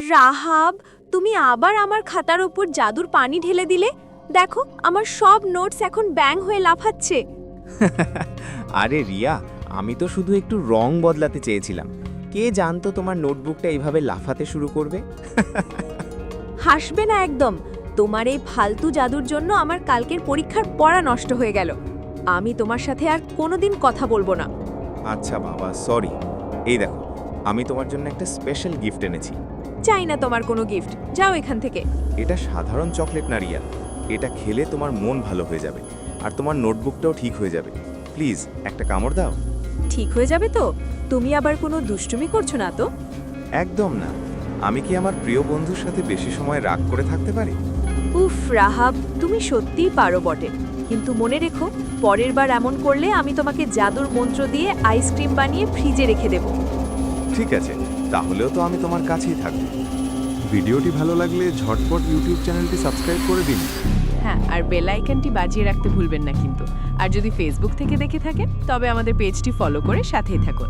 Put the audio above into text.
রাহাব তুমি আবার আমার খাতার উপর জাদুর পানি ঢেলে দিলে? দেখো আমার সব নোটস এখন ব্যাং হয়ে লাফাচ্ছে। আরে রিয়া আমি তো শুধু একটু রং বদলাতে চেয়েছিলাম। কে জানতো তোমার নোটবুকটা এইভাবে লাফাতে শুরু করবে? হাসবে না একদম। তোমার এই ফালতু জাদুর জন্য আমার কালকের পরীক্ষার পড়া নষ্ট হয়ে গেল। আমি তোমার সাথে আর কোনোদিন কথা বলব না। আচ্ছা বাবা সরি এই দেখো আমি তোমার জন্য একটা স্পেশাল গিফট এনেছি। চাই না তোমার কোনো গিফট যাও এখান থেকে। এটা সাধারণ চকলেট না রিয়া। এটা খেলে তোমার মন ভালো হয়ে যাবে আর তোমার নোটবুকটাও ঠিক হয়ে যাবে। প্লিজ একটা কামড় দাও। ঠিক হয়ে যাবে তো? তুমি আবার কোনো দুষ্টুমি করছ না তো? একদম না। আমি কি আমার প্রিয় বন্ধুর সাথে বেশি সময় রাগ করে থাকতে পারি? উফ রাহাব তুমি সত্যিই পারো বটে। কিন্তু মনে রেখো পরের বার এমন করলে আমি তোমাকে জাদুর মন্ত্র দিয়ে আইসক্রিম বানিয়ে ফ্রিজে রেখে দেব। ঠিক আছে, তাহলেও তো আমি তোমার কাছেই থাকব। ভিডিওটি ভালো লাগলে ঝটপট ইউটিউব চ্যানেলটি সাবস্ক্রাইব করে দিন। হ্যাঁ আর বেল আইকনটি বাজিয়ে রাখতে ভুলবেন না কিন্তু। আর যদি ফেসবুক থেকে দেখে থাকেন, তবে আমাদের পেজটি ফলো করে সাথেই থাকুন।